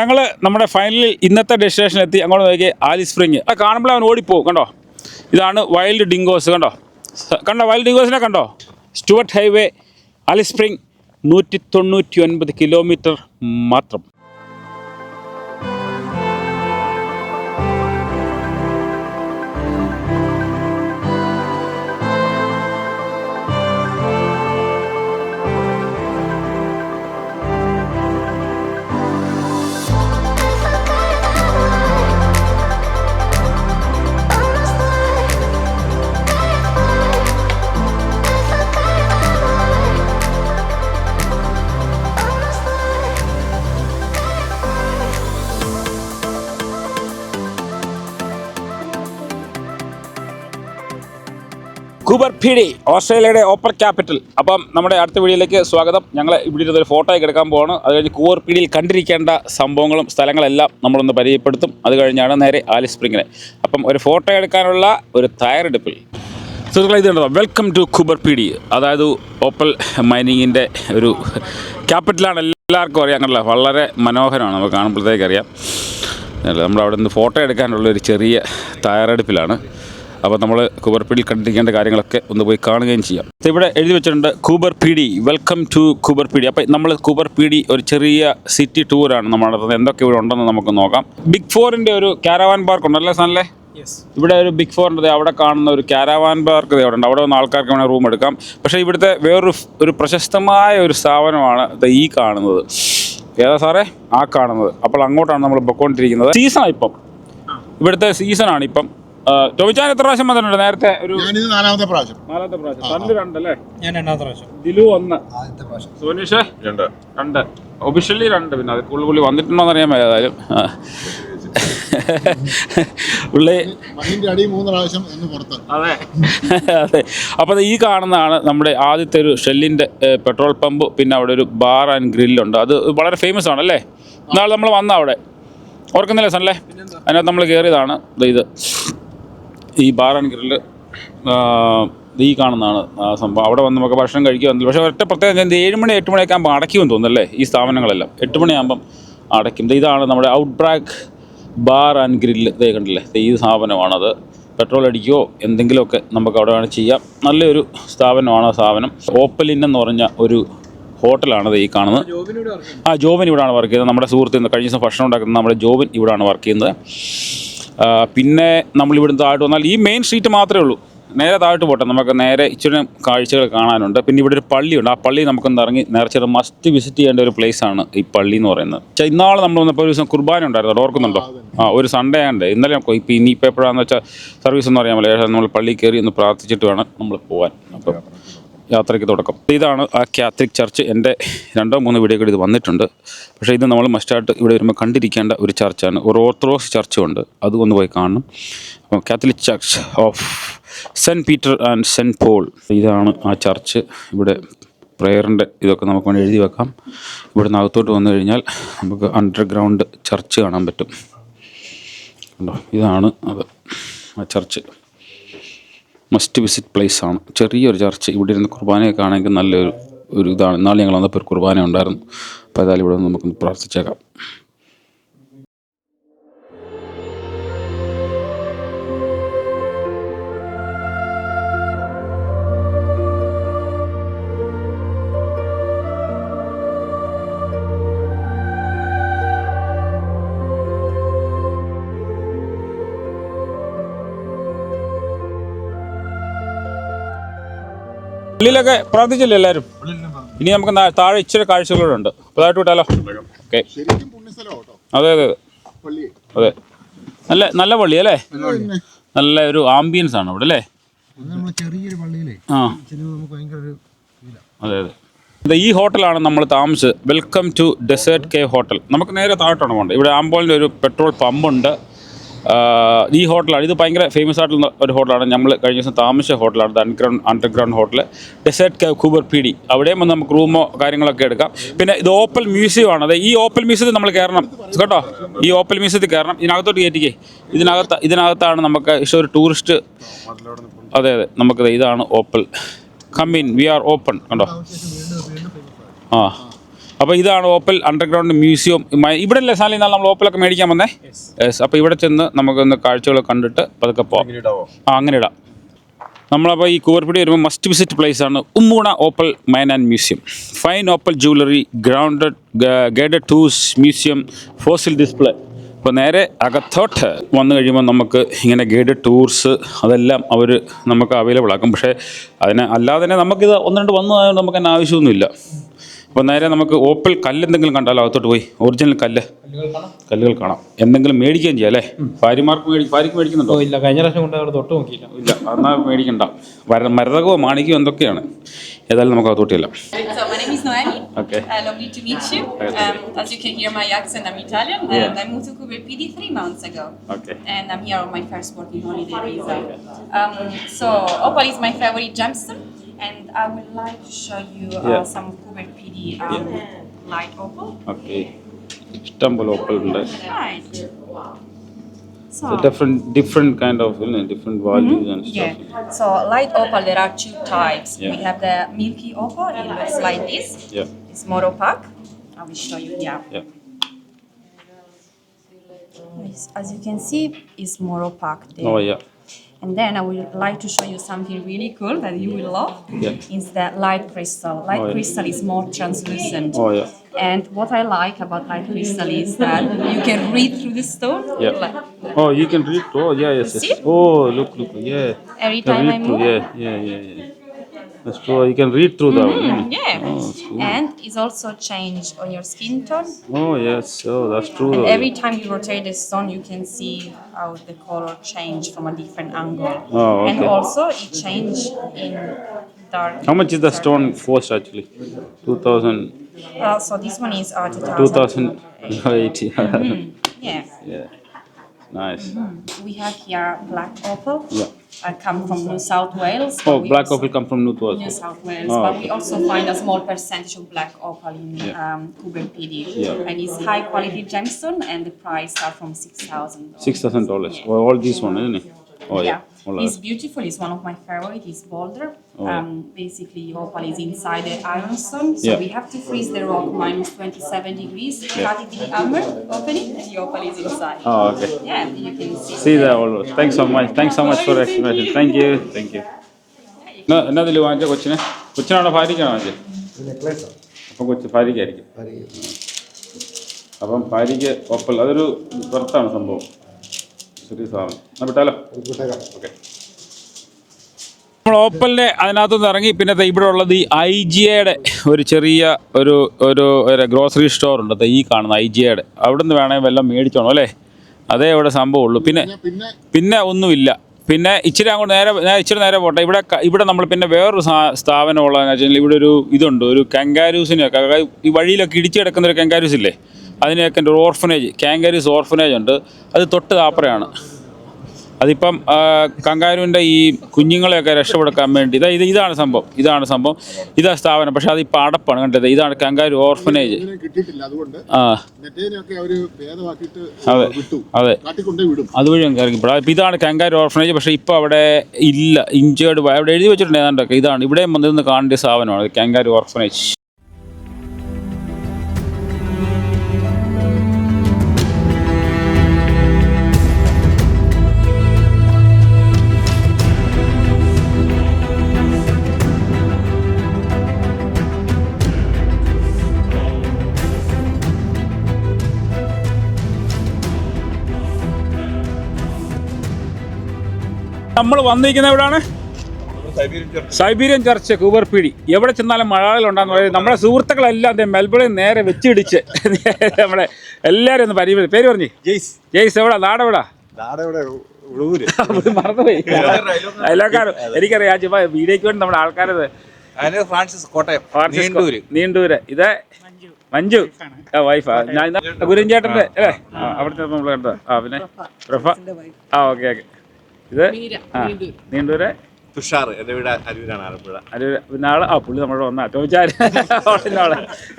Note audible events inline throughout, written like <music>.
ഞങ്ങൾ നമ്മുടെ ഫൈനലിൽ ഇന്നത്തെ ഡെസ്റ്റിനേഷൻ എത്തി. അങ്ങോട്ട് നോക്കി ആലി സ്പ്രിങ് അത് കാണുമ്പോൾ അവൻ ഓടിപ്പോവും കണ്ടോ? ഇതാണ് വൈൽഡ് ഡിങ്കോസ് കണ്ടോ? കണ്ടോ വൈൽഡ് ഡിങ്കോസിനെ കണ്ടോ? സ്റ്റുവർട്ട് ഹൈവേ ആലി സ്പ്രിങ് നൂറ്റി തൊണ്ണൂറ്റി ഒൻപത് കിലോമീറ്റർ മാത്രം. കൂബർ പിടി ഓസ്ട്രേലിയയുടെ ഓപ്പർ ക്യാപിറ്റൽ അപ്പം നമ്മുടെ അടുത്ത വീഡിയോയിലേക്ക് സ്വാഗതം. ഞങ്ങൾ ഇവിടെ ഇരുന്നൊരു ഫോട്ടോ എടുക്കാൻ പോവാണ്. അത് കഴിഞ്ഞ് കൂബർ പിടിയിൽ കണ്ടിരിക്കേണ്ട സംഭവങ്ങളും സ്ഥലങ്ങളെല്ലാം നമ്മളൊന്ന് പരിചയപ്പെടുത്തും. അത് കഴിഞ്ഞാണ് നേരെ ആലിസ് സ്പ്രിങ്ങിനെ. അപ്പം ഒരു ഫോട്ടോ എടുക്കാനുള്ള ഒരു തയ്യാറെടുപ്പിൽ. സുഹൃത്തുക്കളെ ഇത് കണ്ടോ? വെൽക്കം ടു കുബർ പി അതായത് ഓപ്പൽ മൈനിങ്ങിന്റെ ഒരു ക്യാപിറ്റലാണ് എല്ലാവർക്കും അറിയാം. കണ്ടല്ലോ? വളരെ മനോഹരമാണ്. നമുക്ക് കാണുമ്പോഴത്തേക്കറിയാം നമ്മൾ അവിടെ നിന്ന് ഫോട്ടോ എടുക്കാനുള്ള ഒരു ചെറിയ തയ്യാറെടുപ്പിലാണ്. അപ്പോൾ നമ്മൾ കൂബർ പി ഡിയിൽ കണ്ടിരിക്കേണ്ട കാര്യങ്ങളൊക്കെ ഒന്ന് പോയി കാണുകയും ചെയ്യാം. ഇവിടെ എഴുതി വെച്ചിട്ടുണ്ട് Coober Pedy welcome to Coober Pedy അപ്പോൾ നമ്മൾ കൂബർ പി ഡി ഒരു ചെറിയ സിറ്റി ടൂറാണ് നമ്മൾ നടത്തുന്നത്. എന്തൊക്കെ ഇവിടെ ഉണ്ടെന്ന് നമുക്ക് നോക്കാം. ബിഗ് ഫോറിന്റെ ഒരു കാരവാൻ പാർക്ക് ഉണ്ടല്ലേ സാനല്ലേ? ഇവിടെ ഒരു ബിഗ് ഫോറിന്റെ അവിടെ കാണുന്ന ഒരു കാരാവാൻ പാർക്ക് അവിടെ ഉണ്ട്. അവിടെ വന്ന് ആൾക്കാർക്ക് വേണമെങ്കിൽ റൂം എടുക്കാം. പക്ഷേ ഇവിടുത്തെ വേറൊരു ഒരു പ്രശസ്തമായ ഒരു സ്ഥാപനമാണ് ദേ ഈ കാണുന്നത്. ഏതാ സാറേ? ആ കാണുന്നത്. അപ്പോൾ അങ്ങോട്ടാണ് നമ്മൾ പൊക്കോണ്ടിരിക്കുന്നത് സീസണാണ് ഇപ്പം? ഇവിടുത്തെ സീസണാണ് ഇപ്പം. ടോമിച്ചാൻ എത്ര പ്രാവശ്യം വന്നിട്ടുണ്ട്? നേരത്തെ ഒരു ഞാനിത് നാലാമത്തെ പ്രാവശ്യം. നാലാമത്തെ പ്രാവശ്യം. രണ്ട് രണ്ടല്ലേ ഞാൻ രണ്ടാമത്തെ പ്രാവശ്യം. ദിലു ഒന്ന്. ആദ്യത്തെ പ്രാവശ്യം. സോനീഷ്? രണ്ട്. രണ്ട്. ഒഫീഷ്യലി രണ്ട്. പിന്നെ അത് പുള്ളി പുള്ളി വന്നിട്ടുണ്ടോന്ന് അറിയാൻ മേല ഏതായാലും. പുള്ളി അടി മൂന്ന് പ്രാവശ്യം എന്ന് പുറത്ത്. അതെ. അതെ. അപ്പോൾ ഈ കാണുന്നതാണ് നമ്മുടെ ആദ്യത്തെ ഒരു ഷെല്ലിന്റെ പെട്രോൾ പമ്പ് പിന്നെ അവിടെ ഒരു ബാർ ആൻഡ് ഗ്രില്ലുണ്ട് അത് വളരെ ഫേമസ് ആണ് അല്ലേ? നാളെ നമ്മൾ വന്ന അവിടെ. ഓർക്കുന്നില്ലേ സണ്ണല്ലേ അതിനകത്ത് നമ്മൾ കയറിയതാണ് ദേ ഇത്. ഈ ബാർ ആൻഡ് ഗ്രില്ല് ഈ കാണുന്നതാണ് സംഭവം. അവിടെ വന്ന് നമുക്ക് ഭക്ഷണം കഴിക്കുക പക്ഷേ ഒറ്റ പ്രത്യേകത എന്താ ഏഴ് മണി എട്ട് മണിയൊക്കെ ആകുമ്പോൾ അടയ്ക്കുമെന്ന് തോന്നുന്നല്ലേ ഈ സ്ഥാപനങ്ങളെല്ലാം. എട്ട് മണിയാകുമ്പം അടയ്ക്കും. ഇതാണ് നമ്മുടെ ഔട്ട് ബ്രാക്ക് ബാർ ആൻഡ് ഗ്രില്ല് ഇതേ കണ്ടില്ലേ ഈ സ്ഥാപനമാണത്. പെട്രോൾ അടിക്കുകയോ എന്തെങ്കിലുമൊക്കെ നമുക്ക് അവിടെ വേണം ചെയ്യാം. നല്ലൊരു സ്ഥാപനമാണ് ആ സ്ഥാപനം. ഓപ്പലിൻ എന്ന് പറഞ്ഞ ഒരു ഹോട്ടലാണത് ഈ കാണുന്നത്. ആ ജോബിൻ ഇവിടെയാണ് വർക്ക് ചെയ്യുന്നത്. നമ്മുടെ സുഹൃത്ത് കഴിഞ്ഞ ദിവസം ഭക്ഷണം ഉണ്ടാക്കുന്നത് നമ്മുടെ ജോബിൻ ഇവിടെയാണ് വർക്ക് ചെയ്യുന്നത്. പിന്നെ നമ്മൾ ഇവിടുന്ന് താഴോട്ട് വന്നാൽ ഈ മെയിൻ സ്ട്രീറ്റ് മാത്രമേ ഉള്ളൂ. നേരെ താഴോട്ട് പോട്ടെ. നമുക്ക് നേരെ ഇച്ചിരി കാഴ്ചകൾ കാണാനുണ്ട്. പിന്നെ ഇവിടെ ഒരു പള്ളിയുണ്ട്. ആ പള്ളി നമുക്കൊന്ന് ഇറങ്ങി നേർച്ചയുടെ മസ്റ്റ് വിസിറ്റ് ചെയ്യേണ്ട ഒരു place ആണ് ഈ പള്ളി എന്ന് പറയുന്നത്. ഇന്നാളെ നമ്മൾ വന്നപ്പോൾ ഒരു ദിവസം കുർബാന ഉണ്ടായിരുന്നു. ഓർക്കുന്നുണ്ടോ? ആ ഒരു സൺഡേ ഉണ്ട് ഇന്നലെ ഇപ്പം ഇനിയിപ്പോൾ എപ്പോഴാണെന്ന് വെച്ചാൽ സർവീസ് ഒന്നും അറിയാൻ പറ്റില്ല നമ്മൾ പള്ളി കയറി ഒന്ന് പ്രാർത്ഥിച്ചിട്ട് വേണം നമ്മൾ പോകാൻ അപ്പം യാത്രയ്ക്ക് തുടക്കം. ഇതാണ് ആ കാത്തലിക് ചർച്ച് എന്റെ രണ്ടോ മൂന്നോ വീഡിയോകൾ ഇത് വന്നിട്ടുണ്ട്. പക്ഷേ ഇത് നമ്മൾ മസ്റ്റായിട്ട് ഇവിടെ വരുമ്പോൾ കണ്ടിരിക്കേണ്ട ഒരു ചർച്ചാണ് ഒരു ഓർത്തഡോക്സ് ചർച്ചും ഉണ്ട്. അത് ഒന്ന് പോയി കാണണം. അപ്പോൾ Catholic church of Saint Peter and Saint Paul ഇതാണ് ആ ചർച്ച് ഇവിടെ പ്രെയറിന്റെ ഇതൊക്കെ നമുക്ക് വേണ്ടി എഴുതി വെക്കാം. ഇവിടുന്ന് അകത്തോട്ട് വന്നു കഴിഞ്ഞാൽ നമുക്ക് അണ്ടർഗ്രൗണ്ട് ചർച്ച് കാണാൻ പറ്റും. കണ്ടോ? ഇതാണ് അത് ആ ചർച്ച് മസ്റ്റ് വിസിറ്റ് പ്ലേസ് ആണ് ചെറിയൊരു ചർച്ച്. ഇവിടെ ഇരുന്ന് കുർബാനയൊക്കെ ആണെങ്കിൽ നല്ലൊരു ഒരു ഇതാണ്. ഇന്നാൾ ഞങ്ങൾ വന്നപ്പോൾ ഒരു കുർബാന ഉണ്ടായിരുന്നു അപ്പോൾ ഏതായാലും ഇവിടെ നമുക്കൊന്ന് പ്രാർത്ഥിച്ചേക്കാം. പള്ളിയിലൊക്കെ പ്രാർത്ഥിച്ചില്ലേ എല്ലാവരും? ഇനി നമുക്ക് താഴെ ഇച്ചിരി കാഴ്ചകളുണ്ട്. അപ്പോൾ അതായിട്ട് വിട്ടാലോ? ഓക്കെ. അതെ അതെ അതെ. പള്ളി. അതെ. നല്ല നല്ല പള്ളി അല്ലേ? നല്ല ഒരു ആംബിയൻസ് ആണ് അവിടെ അല്ലേ? ചെറിയൊരു പള്ളിയിലേ. ആ. അതെ അതെ. ഈ ഹോട്ടലാണ് നമ്മൾ താമസിച്ചത്. Welcome to Desert Cave hotel നമുക്ക് നേരെ താഴോട്ടാണ് പോകേണ്ടത്. ഇവിടെ ആംബോളിന്റെ ഒരു പെട്രോൾ പമ്പുണ്ട്. ഈ ഹോട്ടലാണ് ഇത് ഭയങ്കര ഫേമസ് ആയിട്ടുള്ള ഒരു ഹോട്ടലാണ് നമ്മൾ കഴിഞ്ഞ ദിവസം താമസിച്ച ഹോട്ടലാണ് underground underground hotel Desert Cave Coober Pedy അവിടെയും വന്ന് നമുക്ക് റൂമോ കാര്യങ്ങളൊക്കെ എടുക്കാം. പിന്നെ ഇത് ഓപ്പൽ മ്യൂസിയം ആണ്. അതെ ഈ ഓപ്പൽ മ്യൂസിയത്തിൽ നമ്മൾ കയറണം കേട്ടോ? ഈ ഓപ്പൽ മ്യൂസിയത്തിൽ കയറണം ഇതിനകത്തോട്ട് കയറ്റിക്കേ ഇതിനകത്ത് ഇതിനകത്താണ് നമുക്ക് ഇഷ്ടം ഒരു ടൂറിസ്റ്റ് അതെ അതെ. നമുക്ക് ഇതാണ് opal come in we are open കണ്ടോ? ആ. അപ്പോൾ ഇതാണ് ഓപ്പൽ അണ്ടർഗ്രൗണ്ട് മ്യൂസിയം ഇവിടെ അല്ലേ സാലി നമ്മൾ ഓപ്പലൊക്കെ മേടിക്കാൻ വന്നേ? യെസ് അപ്പോൾ ഇവിടെ ചെന്ന് നമുക്കൊന്ന് കാഴ്ചകൾ കണ്ടിട്ട് പതുക്കെ പോകാം ആ അങ്ങനെ ഇടാം. നമ്മളപ്പോൾ ഈ കൂവർപ്പിടി വരുമ്പോൾ മസ്റ്റ് വിസിറ്റ് പ്ലേസ് ആണ് Umoona opal mine and museum fine opal jewellery grounded guided tours museum fossil display അപ്പോൾ നേരെ അകത്തോട്ട് വന്നു കഴിയുമ്പോൾ നമുക്ക് ഇങ്ങനെ ഗൈഡഡ് ടൂർസ് അതെല്ലാം അവർ നമുക്ക് അവൈലബിൾ ആക്കും. പക്ഷേ അതിന് അല്ലാതെ തന്നെ നമുക്കിത് ഒന്ന് രണ്ട് വന്നതായതുകൊണ്ട് നമുക്ക് തന്നെ ആവശ്യമൊന്നുമില്ല. അപ്പോൾ നേരെ നമുക്ക് കല്ല് എന്തെങ്കിലും കണ്ടാലോ? അകത്തോട്ട് പോയി. ഒറിജിനൽ കല്ല്. കല്ലുകൾ കല്ലുകൾ കാണാം. എന്തെങ്കിലും മേടിക്കുകയും ചെയ്യാം അല്ലേ? ഭാര്യമാർക്ക് ഭാര്യക്ക് മേടിക്കുന്നുണ്ടോ? ഇല്ല. കഴിഞ്ഞ പ്രാവശ്യം കൊണ്ട് തൊട്ട് നോക്കിയില്ല. ഇല്ല എന്നാൽ മേടിക്കണ്ട. വര മരതകോ മാണിക്കോ എന്തൊക്കെയാണ്? ഏതായാലും നമുക്ക് അകത്തോട്ടില്ല And I would like to show you uh, yeah. some Kubernetes. Um, light opal. Okay. Stumble opal right? Right. So, So different different kind of you know, different mm-hmm. values and stuff. yeah. So light opal, there are two types. We have the milky opal. It looks like this. Yeah. It's more opaque. I will show you here. Yeah. As you can see, it's more opaque. there. Oh yeah. And then I would like to show you something really cool that you will love. Yeah. It's the light crystal. Light Oh, yeah. crystal is more translucent. Oh yeah. And what I like about light crystal is that you can read through the stone. Yeah. Like, Oh, you can read. Oh yeah, yes, yes. Oh, look, look, yeah. Every time I move. Yeah, yeah, yeah, yeah. That's true. You can read through that. one. yeah. Oh, cool. And it's also changed on your skin tone. Oh yes. Oh, that's true. And though. every time you rotate the stone, you can see how the color change from a different angle. Oh, And also it change in dark. How much is the stone cost actually? Two thousand. Uh, so this one is uh, 2000. Two thousand eighty. Yeah. <laughs> Yeah. Nice. We have here black opal. Yeah. I come from New South Wales. but Oh, we black also- opal come from New Wales. South Wales, Oh, but we also find a small percentage of black opal in Yeah. um, PD. Yeah. And it's high quality gemstone, and the price are from six thousand. Six thousand dollars. Well, all these one, isn't it? Oh yeah. All It's right. beautiful. It's one of my favorite. It's boulder. Oh, yeah. Um, basically, opal is inside the ironstone, so Yeah. we have to freeze the rock minus 27 degrees. Cut it with the hammer, open it, and the opal is inside. Oh, okay. Yeah, you can see. See that all. Thanks so much. Thanks so much for the explanation. Thank you. Thank you. എന്നാ എന്നതിൽ വാങ്ങിച്ച കൊച്ചിനെ കൊച്ചിനാണോ ഭാര്യയ്ക്കാണോ വാങ്ങിച്ചത് അപ്പം കൊച്ചു ഭാര്യയ്ക്കായിരിക്കും അപ്പം ഭാര്യയ്ക്ക് opal അതൊരു പുറത്താണ് സംഭവം ചെറിയ സാധനം. വിട്ടാലോ? ഓക്കെ. നമ്മൾ ഓപ്പലിന്റെ അതിനകത്തുനിന്ന് ഇറങ്ങി പിന്നെ ദേ ഇവിടെ ഉള്ളത് ഈ ഐ ജി എയുടെ ഒരു ചെറിയ ഒരു ഒരു ഒരു ഗ്രോസറി സ്റ്റോർ ഉണ്ട് ദേ ഈ കാണുന്ന ഐ ജി എയുടെ അവിടെ നിന്ന് വേണമെങ്കിൽ വല്ലതും മേടിച്ചോണം അല്ലേ? അതേ ഇവിടെ സംഭവമുള്ളൂ പിന്നെ പിന്നെ ഒന്നുമില്ല. പിന്നെ ഇച്ചിരി അങ്ങോട്ട് നേരെ ഞാൻ ഇച്ചിരി നേരെ പോട്ടെ. ഇവിടെ ഇവിടെ നമ്മൾ പിന്നെ വേറൊരു സ്ഥാപനം ഉള്ളതെന്ന് വെച്ചാൽ ഇവിടെ ഒരു ഇതുണ്ട്. ഒരു കങ്കാരൂസിനെയൊക്കെ ഈ വഴിയിലൊക്കെ ഇടിച്ചു കിടക്കുന്ന ഒരു കങ്കാരൂസ് ഇല്ലേ? അതിനെയൊക്കെ ഒരു ഓർഫനേജ് കാങ്കരീസ് ഓർഫനേജ് ഉണ്ട്. അത് തൊട്ട് താപ്പറയാണ്. അതിപ്പം കങ്കാരുവിന്റെ ഈ കുഞ്ഞുങ്ങളെയൊക്കെ രക്ഷപ്പെടുക്കാൻ വേണ്ടി ഇതാ ഇത് ഇതാണ് സംഭവം ഇതാണ് സംഭവം. ഇതാ സ്ഥാപനം പക്ഷെ അതിപ്പോൾ അടപ്പാണ് കണ്ടത് ഇതാണ് കങ്കാരു ഓർഫനേജ് ആ. അതെ അതെ. അതുവഴി ഇറങ്ങിപ്പോഴാം ഇപ്പം ഇതാണ് കങ്കാരു ഓർഫനേജ് പക്ഷേ ഇപ്പോൾ അവിടെ ഇല്ല ഇഞ്ചേർഡ് അവിടെ എഴുതി വെച്ചിട്ടുണ്ട് ഏതാണ്ടൊക്കെ. ഇതാണ് ഇവിടെയും വന്നിരുന്ന് കാണേണ്ട സ്ഥാപനമാണ് കങ്കാരു ഓർഫനേജ് നമ്മൾ വന്നിരിക്കുന്ന എവിടെയാണ് സൈബീരിയൻ ചർച്ച് കൂവർപീടി. എവിടെ ചെന്നാലും മലയാളികൾ ഉണ്ടാകുന്ന പറയുന്നത് നമ്മുടെ സുഹൃത്തുക്കളെല്ലാം ദേ മെൽബണിൽ നേരെ വെച്ചിടിച്ച് <laughs> നമ്മളെ എല്ലാവരും ഒന്ന് പരിപാടി പേര് പറഞ്ഞു. ജെയ്സ്. ജെയ്സ് എവിടാ? നാടെവിടാ <laughs> മറന്നുപോയി. <laughs> അയലോക്കാരും എനിക്കറിയാം. ചുമ്മാ വീഡിയോയ്ക്ക് വേണ്ടി നമ്മുടെ ആൾക്കാരത് ഫ്രാൻസിസ് കോട്ടയം നീണ്ടൂര്. നീണ്ടൂര്. ഇത് മഞ്ജു. ആ വൈഫാ. ഞാൻ ഗുരുഞ്ചേട്ടന്റെ അല്ലേ? അവിടെ അവിടുത്തെ നമ്മൾ കണ്ടത്. ആ പിന്നെ പ്രഫ ആ ഓക്കെ ഓക്കെ. ഇത്? ആ നീണ്ടൂര് തുഷാർ എന്റെ വീട് അരൂരാണ് ആലപ്പുഴ അത് പിന്നെ ആൾ ആ പുള്ളി നമ്മുടെ വന്നാ. ചോദിച്ചാൽ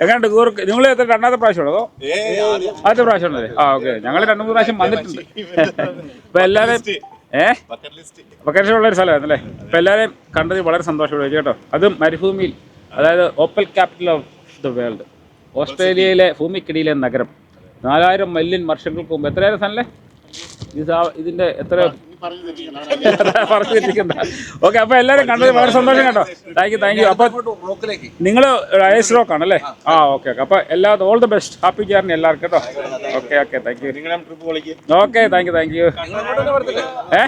എങ്ങനെയുണ്ട് കൂർക്ക് നിങ്ങൾ എത്ര രണ്ടാമത്തെ പ്രാവശ്യമാണോ അതോ ആദ്യത്തെ പ്രാവശ്യം ഉണ്ടല്ലേ ആ ഓക്കെ. ഞങ്ങൾ രണ്ടു മൂന്ന് പ്രാവശ്യം വന്നിട്ടുണ്ട്. ഇപ്പൊ എല്ലാവരും ഏഹ് വൊക്കേഷൻ ഉള്ള ഒരു സ്ഥലമായിരുന്നല്ലേ ഇപ്പൊ എല്ലാവരെയും കണ്ടത് വളരെ സന്തോഷമുള്ള കേട്ടോ. അത് മരുഭൂമിയിൽ അതായത് opal capital of the world ഓസ്ട്രേലിയയിലെ ഭൂമിക്കിടിയിലെ നഗരം. നാലായിരം മല്യൻ വർഷങ്ങൾക്ക് മുമ്പ്. എത്രയായിരം സനല്ലേ ഇത് ഇതിന്റെ എത്ര പറഞ്ഞു തെറ്റിക്കണ്ട. <laughs> ഓക്കെ അപ്പൊ എല്ലാരും കണ്ടത് വളരെ സന്തോഷം കേട്ടോ. താങ്ക് യു താങ്ക് യു അപ്പൊ നിങ്ങൾ ഐസ് റോക്ക് ആണല്ലേ? ആ. Okay okay. അപ്പൊ എല്ലാ all the best happy journey എല്ലാവർക്കും കേട്ടോ. Okay okay thank you okay thank you thank you ഏ?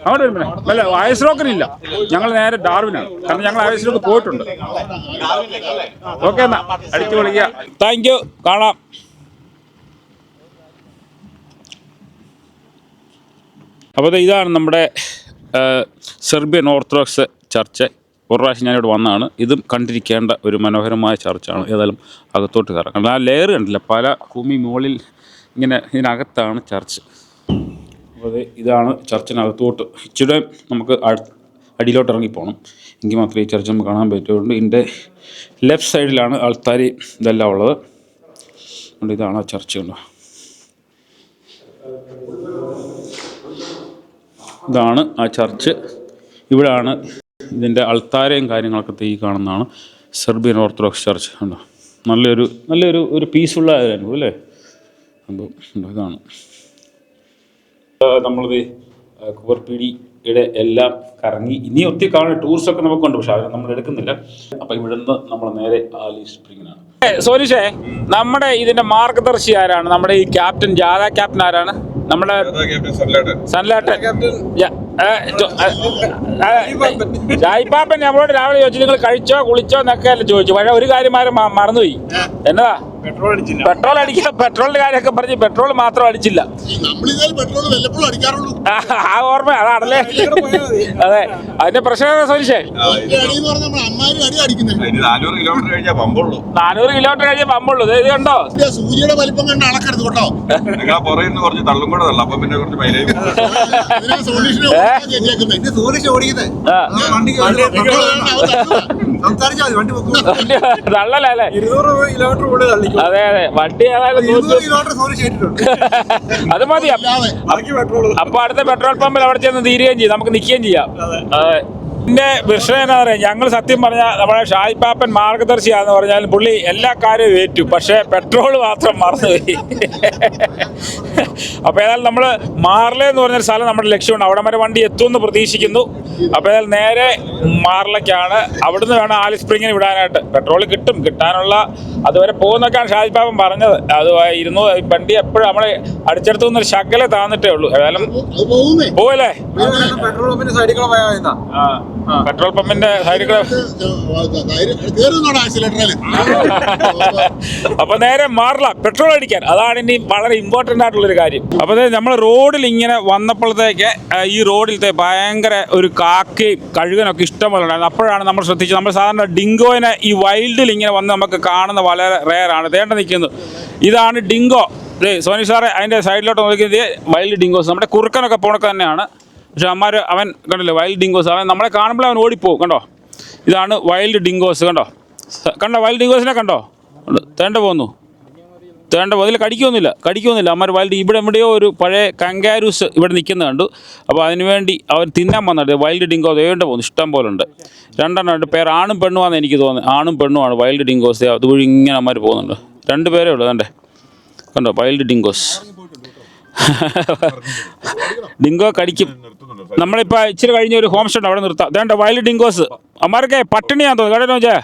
അങ്ങോട്ട് വരുമ്പോ അല്ല ഐസ് റോക്കിനില്ല ഞങ്ങൾ നേരെ ഡാർവിനാണ്. കാരണം ഞങ്ങൾ ഐസ് റോക്ക് പോയിട്ടുണ്ട്. ഓക്കെ എന്നാ. അടിച്ചു വിളിക്കുക താങ്ക് യു കാണാം. അപ്പോൾ ഇതാണ് നമ്മുടെ സെർബിയൻ ഓർത്തഡോക്സ് ചർച്ച്. ഒരു പ്രാവശ്യം ഞാനിവിടെ വന്നതാണ്. ഇതും കണ്ടിരിക്കേണ്ട ഒരു മനോഹരമായ ചർച്ചാണ്. ഏതായാലും അകത്തോട്ട് കയറാം. കാരണം ആ ലെയർ കണ്ടില്ല പല ഭൂമി മുകളിൽ ഇങ്ങനെ ഇതിനകത്താണ് ചർച്ച്. അപ്പോൾ ഇതാണ് ചർച്ചിനകത്തോട്ട്. ഇച്ചിരി നമുക്ക് അടിയിലോട്ട് ഇറങ്ങി പോകണം എങ്കിൽ മാത്രമേ ഈ ചർച്ച് നമുക്ക് കാണാൻ പറ്റുള്ളൂ ഇതിന്റെ ലെഫ്റ്റ് സൈഡിലാണ് ആൾത്താരി ഇതെല്ലാം ഉള്ളത്. അതുകൊണ്ട് ഇതാണ് ആ ചർച്ച് കണ്ടോ. ഇതാണ് ആ ചർച്ച്. ഇവിടാണ് ഇതിന്റെ അൾത്താരയും കാര്യങ്ങളൊക്കെ ഈ കാണുന്നതാണ്. Serbian Orthodox church. ഉണ്ടോ നല്ലൊരു നല്ലൊരു ഒരു പീസ്ഫുള്ള അനുഭവം അല്ലേ? അപ്പോൾ ഇതാണ് നമ്മളിത് കുവർപ്പിടിയുടെ എല്ലാം കറങ്ങി. ഇനി ഒത്തിരി കാണുന്ന ടൂറിസ്റ്റൊക്കെ നമുക്കുണ്ട് പക്ഷെ അവരെ നമ്മൾ എടുക്കുന്നില്ല. അപ്പൊ ഇവിടുന്ന് നമ്മൾ നേരെ ആലി സ്പ്രിങ്ങിനാണ്. സോനിഷേ നമ്മുടെ ഇതിന്റെ മാർഗദർശി ആരാണ്? നമ്മുടെ ഈ ക്യാപ്റ്റൻ ജാഥ ക്യാപ്റ്റൻ ആരാണ്? നമ്മുടെ സൺലാട്ടൻ. ജായിപ്പാപ്പൻ. നമ്മളോട് രാവിലെ ചോദിച്ചു നിങ്ങൾ കഴിച്ചോ കുളിച്ചോ എന്നൊക്കെ അല്ലേ ചോദിച്ചു. പക്ഷെ ഒരു കാര്യം മറന്നുപോയി. എന്നതാ? പെട്രോൾ അടിക്കില്ല പെട്രോളിന്റെ കാര്യമൊക്കെ പറഞ്ഞ് പെട്രോൾ മാത്രം അടിച്ചില്ല. പെട്രോൾ ആ, ഓർമ്മ അതാണല്ലേ? അതെ. അതിന്റെ പ്രശ്നം സോനിഷേ എന്ന് പറഞ്ഞാൽ നമ്മൾ അമ്മാരും അടി അടിക്കുന്നത് അതിന് നാനൂറ് കിലോമീറ്റർ കഴിഞ്ഞ പമ്പുള്ളൂ. ദേ ഇത് കണ്ടോ? സൂര്യയുടെ വലിപ്പം കണ്ട് അളക്കരുത് കേട്ടോ. നിന്ന് കുറച്ച് തള്ളും കൂടെ തള്ളു. അപ്പൊ പിന്നെ കുറച്ച് മൈലേജ് സൂര്യച്ച് ഓടിക്കുന്നത്. പെട്രോൾ തള്ളലല്ലേ ഇരുന്നൂറ് കിലോമീറ്റർ കൂടെ തള്ളിക്കും അതെ അതെ. വണ്ടി ഏതായാലും <laughs> അത് മതി. അപ്പൊ അടുത്ത പെട്രോൾ പമ്പിൽ അവിടെ ചെന്ന് തീരുകയും ചെയ്യും. നമുക്ക് നിൽക്കുകയും ചെയ്യാം. അതെ. എന്റെ വിഷയം എന്താ പറയാ ഞങ്ങൾ സത്യം പറഞ്ഞാൽ നമ്മുടെ ഷായിപ്പാപ്പൻ മാർഗദർശിയാന്ന് പറഞ്ഞാൽ പുള്ളി എല്ലാ കാര്യവും ഏറ്റു. പക്ഷേ പെട്രോൾ മാത്രം മറന്നുപോയി. അപ്പോൾ ഏതായാലും നമ്മൾ മാർല എന്ന് പറഞ്ഞൊരു സ്ഥലം നമ്മുടെ ലക്ഷ്യമുണ്ട്. അവിടെ വരെ വണ്ടി എത്തുമെന്ന് പ്രതീക്ഷിക്കുന്നു. അപ്പോൾ ഏതായാലും നേരെ മാർലയ്ക്കാണ്. അവിടുന്ന് വേണം ആലി സ്പ്രിങ്ങിന് വിടാനായിട്ട്. പെട്രോൾ കിട്ടും കിട്ടാനുള്ള അതുവരെ പോകുന്നൊക്കെയാണ് ഷാജിപ്പാപ്പൻ പറഞ്ഞത്. അത് ഇരുന്നു. വണ്ടി എപ്പോഴും നമ്മളെ അടിച്ചെടുത്തു നിന്നൊരു ശകലെ താന്നിട്ടേ ഉള്ളൂ. ഏതായാലും പോവല്ലേ? പെട്രോൾ പമ്പിന് സൈഡിൽ കൂടെ പോയാൽ പെട്രോൾ പമ്പിന്റെ അപ്പൊ നേരെ മാറില്ല പെട്രോൾ അടിക്കാൻ. അതാണ് ഇനി വളരെ ഇമ്പോർട്ടന്റ് ആയിട്ടുള്ള ഒരു കാര്യം. അപ്പൊ നമ്മൾ റോഡിൽ ഇങ്ങനെ വന്നപ്പോഴത്തേക്ക് ഈ റോഡിലത്തെ ഭയങ്കര ഒരു കാക്കയും കഴുകനൊക്കെ ഇഷ്ടംപോലെ ഉണ്ടായിരുന്നു അപ്പോഴാണ് നമ്മൾ ശ്രദ്ധിച്ചത് നമ്മൾ സാധാരണ ഡിങ്കോയിനെ ഈ വൈൽഡിൽ ഇങ്ങനെ വന്ന് നമുക്ക് കാണുന്ന വളരെ റെയർ ആണ്. തേണ്ട നിൽക്കുന്നത്. ഇതാണ് ഡിങ്കോ. ദേ സോനി സാറെ അതിന്റെ സൈഡിലോട്ട് നോക്കിയത് വൈൽഡ് ഡിങ്കോസ്. നമ്മുടെ കുറുക്കനൊക്കെ പോണൊക്കെ തന്നെയാണ്. പക്ഷെ അമ്മമാർ അവൻ കണ്ടില്ലേ വൈൽഡ് ഡിങ്കോസ് അവൻ നമ്മളെ കാണുമ്പോൾ അവൻ ഓടിപ്പോവും കണ്ടോ? ഇതാണ് വൈൽഡ് ഡിങ്കോസ് കണ്ടോ? കണ്ടോ വൈൽഡ് ഡിങ്കോസിനെ കണ്ടോ? തേണ്ട പോന്നു. തേണ്ട അതിൽ കടിക്കൊന്നുമില്ല കടിക്കൊന്നുമില്ല. അമ്മമാർ വൈൽഡ് ഇവിടെ എവിടെയോ ഒരു പഴയ കങ്കാരൂസ് ഇവിടെ നിൽക്കുന്ന കണ്ടു. അപ്പോൾ അതിനുവേണ്ടി അവൻ തിന്നാൻ വന്നിട്ട് വൈൽഡ് ഡിങ്കോസ് വേണ്ട പോകുന്നു ഇഷ്ടം പോലെ ഉണ്ട്. രണ്ടെണ്ണം രണ്ട് പേർ ആണും പെണ്ണുമാണെന്ന് എനിക്ക് തോന്നുന്നത് ആണും പെണ്ണുമാണ് വൈൽഡ് ഡിങ്കോസ് അതുവഴി ഇങ്ങനെ അമ്മമാർ പോകുന്നുണ്ട്. രണ്ട് പേരേ ഉള്ളൂ കണ്ടേ? കണ്ടോ? വൈൽഡ് ഡിങ്കോസ് ഡിങ്കോ കടിക്കും. നമ്മളിപ്പോൾ ഇച്ചിരി കഴിഞ്ഞ ഒരു ഹോം സ്റ്റേ അവിടെ നിർത്താം. അതേണ്ട വൈൽഡ് ഡിങ്കോസ്. അമ്മാർക്ക് പട്ടിണിയാന്ന് തോന്നുന്നു. കാരണം വെച്ചാൽ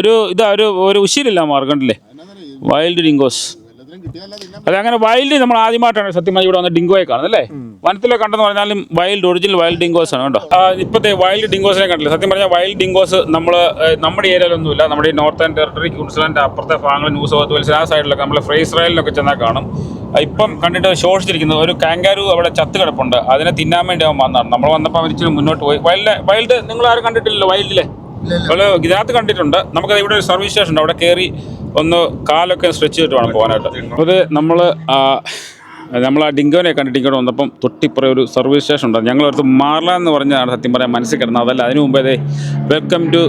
ഒരു ഇതാ ഒരു ഒരു ഉശീലില്ല അമ്മാർ കണ്ടില്ലേ? Wild dingoes. അങ്ങനെ വൈൽഡ് നമ്മൾ ആദ്യമായിട്ടാണ് സത്യമായി ഇവിടെ വന്ന ഡിങ്കോയെ കാണുന്നത് അല്ലേ? വനത്തിലെ കണ്ടെന്ന് പറഞ്ഞാലും വൈൽഡ് ഒറിജിനൽ വൈൽഡ് ഡിങ്കോസ് ആണ് കേട്ടോ. ഇപ്പത്തെ ഇപ്പോഴത്തെ വൈൽഡ് ഡിങ്കോസിനെ കണ്ടില്ല? സത്യം പറഞ്ഞാൽ വൈൽഡ് ഡിങ്കോസ് നമ്മൾ നമ്മുടെ ഏരിയയിലൊന്നുമില്ല. നമ്മുടെ ഈ നോർത്തേൺ ടെറിട്ടറി ക്യൂൻസ്ലാൻഡ് അപ്പുറത്തെ ഭാഗങ്ങൾ ന്യൂ സൗത്ത് വെൽസ് ആ സൈഡിലൊക്കെ നമ്മൾ ഫ്രൈസ്രൈലിലൊക്കെ ചെന്നാൽ കാണും. ഇപ്പം കണ്ടിട്ട് ശോഷിച്ചിരിക്കുന്നത് ഒരു കാങ്കാരു അവിടെ ചത്ത് കിടപ്പുണ്ട്. അതിനെ തിന്നാൻ വേണ്ടി അവൻ വന്നതാണ്. നമ്മൾ വന്നപ്പോൾ അവർ ഇച്ചിരി മുന്നോട്ട് പോയി. വൈൽഡ് വൈൽഡ് നിങ്ങൾ ആരും കണ്ടിട്ടില്ലല്ലോ വൈൽഡിലെ അവൾ ഇതിനകത്ത് കണ്ടിട്ടുണ്ട്. നമുക്ക് ഇവിടെ ഒരു സർവീസ് സ്റ്റേഷൻ ഉണ്ട്. അവിടെ കയറി ഒന്ന് കാലൊക്കെ സ്ട്രെച്ച് ചെയ്തിട്ട് വേണം പോകാനായിട്ട്. അപ്പോൾ നമ്മൾ നമ്മൾ ആ ഡിങ്കോനെ കണ്ടിട്ട് ഇങ്ങോട്ട് വന്നപ്പം തൊട്ടിപ്പുറം ഒരു സർവീസ് സ്റ്റേഷൻ ഉണ്ട്. ഞങ്ങളടുത്ത് മാർല എന്ന് പറഞ്ഞാണ് സത്യം പറയാൻ മനസ്സിൽ കിടന്നത് അതല്ല അതിനു മുമ്പേ ദേ വെൽക്കം ടു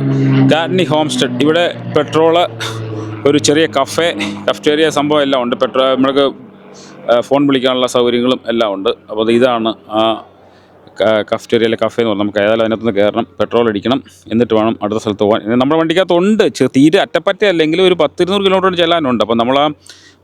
ഗാർഡനി ഹോം സ്റ്റഡ് ഇവിടെ പെട്രോൾ ഒരു ചെറിയ കഫേ കഫ്റ്റേറിയ സംഭവം എല്ലാം ഉണ്ട്. പെട്രോൾ നമ്മൾക്ക് ഫോൺ വിളിക്കാനുള്ള സൗകര്യങ്ങളും എല്ലാം ഉണ്ട്. അപ്പോൾ ഇത് ഇതാണ് ആ കഫ്റ്റേരിയയിലെ കഫേ എന്ന് പറഞ്ഞാൽ നമുക്ക് ഏതായാലും അതിനകത്തുനിന്ന് കയറണം പെട്രോൾ അടിക്കണം എന്നിട്ട് വേണം അടുത്ത സ്ഥലത്ത് പോകാൻ. നമ്മുടെ വണ്ടിക്കകത്തുണ്ട് തീരെ അറ്റപ്പറ്റ അല്ലെങ്കിൽ ഒരു പത്തിരുന്നൂറ് കിലോമീറ്റർ ചെല്ലാനുണ്ട്. അപ്പോൾ നമ്മൾ ആ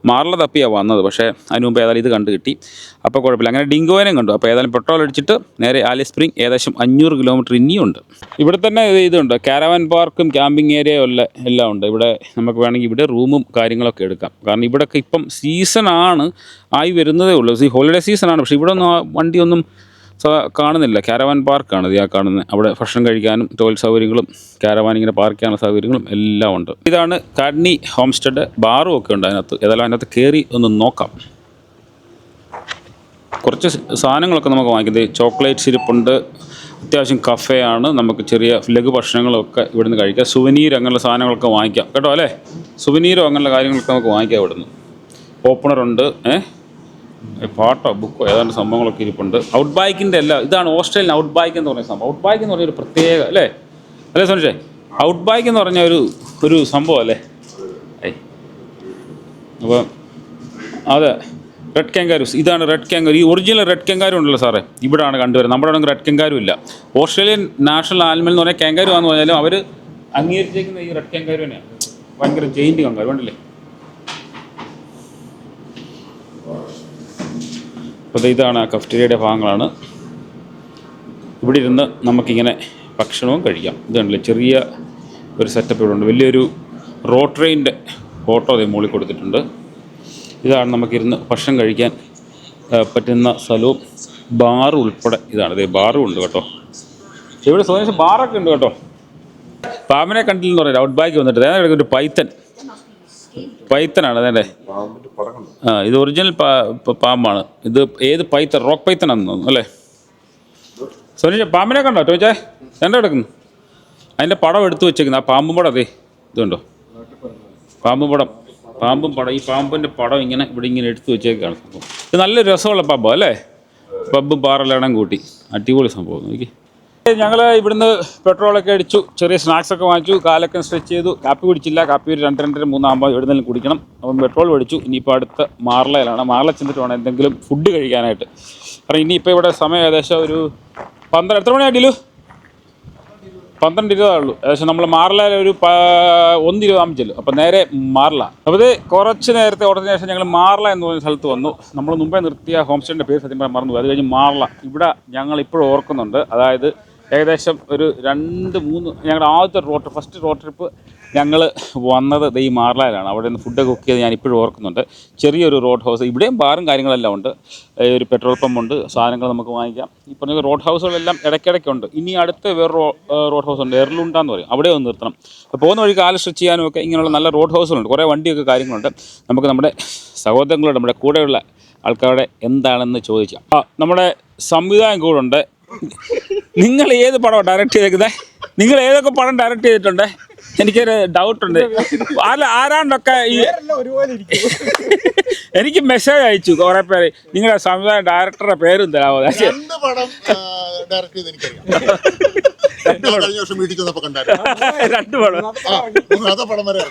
മാറില തപ്പിയാണ് വന്നത്. പക്ഷേ അതിന് മുമ്പ് ഏതായാലും ഇത് കണ്ടു കിട്ടി. അപ്പോൾ കുഴപ്പമില്ല. അങ്ങനെ ഡിങ്കോനെ കണ്ടു. അപ്പോൾ ഏതായാലും പെട്രോൾ അടിച്ചിട്ട് നേരെ ആലി സ്പ്രിംഗ് ഏകദേശം അഞ്ഞൂറ് കിലോമീറ്റർ ഇനിയുണ്ട്. ഇവിടെ തന്നെ ഇത് ഇതുണ്ട്. കാരവാൻ പാർക്കും ക്യാമ്പിംഗ് ഏരിയയും എല്ലാം എല്ലാം ഉണ്ട്. ഇവിടെ നമുക്ക് വേണമെങ്കിൽ ഇവിടെ റൂമും കാര്യങ്ങളൊക്കെ എടുക്കാം. കാരണം ഇവിടെയൊക്കെ ഇപ്പം സീസണാണ് ആയി വരുന്നതേ ഉള്ളൂ. ഹോളിഡേ സീസണാണ് പക്ഷേ ഇവിടെ ഒന്നും വണ്ടിയൊന്നും കാണുന്നില്ല. കാരവാൻ പാർക്കാണ് ഇത് കാണുന്നത് അവിടെ ഭക്ഷണം കഴിക്കാനും തൊഴിൽ സൗകര്യങ്ങളും കാരവാൻ ഇങ്ങനെ പാർക്ക് ചെയ്യാനുള്ള സൗകര്യങ്ങളും എല്ലാം ഉണ്ട്. ഇതാണ് കാഡ്നി ഹോം സ്റ്റഡ് ബാറും ഒക്കെ ഉണ്ട് അതിനകത്ത്. ഏതായാലും അതിനകത്ത് കയറി ഒന്ന് നോക്കാം. കുറച്ച് സാധനങ്ങളൊക്കെ നമുക്ക് വാങ്ങിക്കുന്നത് ചോക്ലേറ്റ് സിരിപ്പുണ്ട് അത്യാവശ്യം കഫേയാണ് നമുക്ക് ചെറിയ ലഘു ഭക്ഷണങ്ങളൊക്കെ ഇവിടുന്ന് കഴിക്കാം. സുവനീർ അങ്ങനെയുള്ള സാധനങ്ങളൊക്കെ വാങ്ങിക്കാം. കേട്ടോ അല്ലേ? സുവനീരോ അങ്ങനെയുള്ള കാര്യങ്ങളൊക്കെ നമുക്ക് വാങ്ങിക്കാം ഇവിടുന്ന്. ഓപ്പണറുണ്ട് ഏഹ് പാട്ടോ ബുക്കോ ഏതാണ്ട് സംഭവങ്ങളൊക്കെ ഇരിപ്പുണ്ട്. ഔട്ട് ബൈക്കിന്റെ അല്ല ഇതാണ് ഓസ്ട്രേലിയൻ ഔട്ട് ബൈക്ക് എന്ന് പറയുന്ന സംഭവം. ഔട്ട് ബൈക്ക് എന്ന് പറഞ്ഞ ഒരു പ്രത്യേക അല്ലേ? അല്ലേ സോനിഷേ ഔട്ട് ബൈക്ക് എന്ന് പറഞ്ഞ ഒരു ഒരു സംഭവം അല്ലേ? അപ്പോൾ അതെ റെഡ് കെങ്കാരൂസ് ഇതാണ് റെഡ് കെങ്കാരു. ഈ ഒറിജിനൽ റെഡ് കെങ്കാരും ഉണ്ടല്ലോ സാറേ. ഇവിടെയാണ് കണ്ടുവരുന്നത്. നമ്മുടെ അവിടെ റെഡ് കെങ്കാരും ഇല്ല. ഓസ്ട്രേലിയൻ നാഷണൽ ആനിമൽ എന്ന് പറഞ്ഞാൽ കെങ്കാരു ആണെന്ന് പറഞ്ഞാലും അവർ അംഗീകരിച്ചേക്കുന്ന ഈ റെഡ് കെങ്കാരു തന്നെയാണ്. ഭയങ്കര ജെയിന്റ് കങ്കാരു കണ്ടില്ലേ? അപ്പോൾ ഇതാണ് ആ കഫ്റ്റീരിയയുടെ ഭാഗങ്ങളാണ്. ഇവിടെ ഇരുന്ന് നമുക്കിങ്ങനെ ഭക്ഷണവും കഴിക്കാം. ഇതുണ്ടല്ലോ ചെറിയ ഒരു സെറ്റപ്പ് ഇവിടെ ഉണ്ട്. വലിയൊരു റോട്രെയിന്റെ ഫോട്ടോ അതേ മുകളിൽ കൊടുത്തിട്ടുണ്ട്. ഇതാണ് നമുക്കിരുന്ന് ഭക്ഷണം കഴിക്കാൻ പറ്റുന്ന സ്ഥലവും. ബാറും ഉൾപ്പെടെ ഇതാണ്. ഇതേ ബാറും ഉണ്ട് കേട്ടോ. ഇവിടെ സ്വദേശം ബാറൊക്കെ ഉണ്ട് കേട്ടോ. പാമ്പിനെ കണ്ടില്ലെന്ന് പറയാം. ഔട്ട് ബാക്ക് വന്നിട്ട് അതായത് ഒരു പൈത്തൻ. പൈത്തനാണ് അതല്ലേ? ആ ഇത് ഒറിജിനൽ പാമ്പാണ്. ഇത് ഏത് പൈത്തൻ റോക്ക് പൈത്തനാണെന്ന് തോന്നുന്നു അല്ലേ? സോനിഷ പാമ്പിനെ കണ്ടോ? ചോദിച്ചേ എന്താ എടുക്കുന്നു അതിന്റെ പടം എടുത്തു വെച്ചേക്കുന്നു. ആ പാമ്പും പടം അതെ ഇതുണ്ടോ പാമ്പും പടം. പാമ്പും പടം. ഈ പാമ്പിന്റെ പടം ഇങ്ങനെ ഇവിടെ ഇങ്ങനെ എടുത്തു വെച്ചേക്കാണ് സംഭവം. ഇത് നല്ല രസമുള്ള പബ്ബ് അല്ലേ? പബ്ബും പാറലടം കൂട്ടി. അടിപൊളി സംഭവം നോക്കി ഞങ്ങൾ ഇവിടുന്ന് പെട്രോളൊക്കെ അടിച്ചു ചെറിയ സ്നാക്സ് ഒക്കെ വാങ്ങിച്ചു കാലൊക്കെ സ്ട്രെച്ച് ചെയ്തു. കാപ്പി കുടിച്ചില്ല കാപ്പി ഒരു രണ്ട് രണ്ടര മൂന്നാകുമ്പോൾ എവിടെ നിന്നും കുടിക്കണം. അപ്പം പെട്രോൾ മേടിച്ചു. ഇനിയിപ്പോൾ അടുത്ത മാർലയിലാണ്. മാർല ചെന്നിട്ട് വേണം എന്തെങ്കിലും ഫുഡ് കഴിക്കാനായിട്ട്. കാരണം ഇനിയിപ്പോൾ ഇവിടെ സമയം ഏകദേശം ഒരു പന്ത്രണ്ട് എത്ര മണിയായിട്ടില്ലു പന്ത്രണ്ട് ഇരുപതാളുള്ളൂ ഏകദേശം നമ്മൾ മാറല ഒരു ഒന്ന് ഇരുപതാകുമ്പോൾ ചെല്ലും. അപ്പോൾ നേരെ മാർല. അപ്പോൾ ഇത് കുറച്ച് നേരത്തെ ഉടനെ ശേഷം ഞങ്ങൾ മാർല എന്ന് പറഞ്ഞ സ്ഥലത്ത് വന്നു. നമ്മൾ മുമ്പേ നിർത്തിയ ഹോം സ്റ്റേന്റെ പേര് സത്യം പറയാൻ മറന്നു. അത് കഴിഞ്ഞ് മാർല. ഇവിടെ ഞങ്ങൾ ഇപ്പോഴും ഓർക്കുന്നുണ്ട്. അതായത് ഏകദേശം ഒരു രണ്ട് മൂന്ന് ഞങ്ങളുടെ ആദ്യത്തെ റോഡ് ഫസ്റ്റ് റോഡ് ട്രിപ്പ് ഞങ്ങൾ വന്നത് ഈ മാർലയിലാണ് അവിടെ നിന്ന് ഫുഡ് കുക്ക് ചെയ്ത് ഞാൻ ഇപ്പോഴും ഓർക്കുന്നുണ്ട്. ചെറിയൊരു റോഡ് ഹൗസ് ഇവിടെയും ബാറും കാര്യങ്ങളെല്ലാം ഉണ്ട്. ഒരു പെട്രോൾ പമ്പ് ഉണ്ട് സാധനങ്ങൾ നമുക്ക് വാങ്ങിക്കാം. ഈ പറഞ്ഞ റോഡ് ഹൗസുകളെല്ലാം ഇടയ്ക്കിടയ്ക്കുണ്ട് ഇനി അടുത്ത വേറെ റോഡ് ഹൗസ് ഉണ്ട് എറിലുണ്ടെന്ന് പറയും. അവിടെ ഒന്ന് നിർത്തണം. അപ്പോൾ പോകുന്ന വഴി കാൽ സ്ട്രെച്ച് ചെയ്യാനും ഒക്കെ ഇങ്ങനെയുള്ള നല്ല റോഡ് ഹൗസുകളുണ്ട് കുറേ വണ്ടിയൊക്കെ കാര്യങ്ങളുണ്ട്. നമുക്ക് നമ്മുടെ സഹോദരങ്ങളോട് നമ്മുടെ കൂടെയുള്ള ആൾക്കാരുടെ എന്താണെന്ന് ചോദിക്കാം. നമ്മുടെ സംവിധാനം കൂടുണ്ട് നിങ്ങൾ ഏത് പടം ഡയറക്റ്റ് ചെയ്തേക്കുന്നത് നിങ്ങൾ ഏതൊക്കെ പടം ഡയറക്റ്റ് ചെയ്തിട്ടുണ്ട്? എനിക്കൊരു ഡൗട്ടുണ്ട് അല്ല ആരാണ്ടൊക്കെ ഈ എനിക്ക് മെസ്സേജ് അയച്ചു കുറെ പേര്. നിങ്ങളുടെ സംവിധാന ഡയറക്ടറുടെ പേരും തരാമോ? രണ്ട് ചെയ്ത് എനിക്കറിയാം. <laughs> കഴിഞ്ഞ വർഷം വീട്ടിൽ ചെന്നപ്പോ രണ്ട് പടം. പടം വരെ.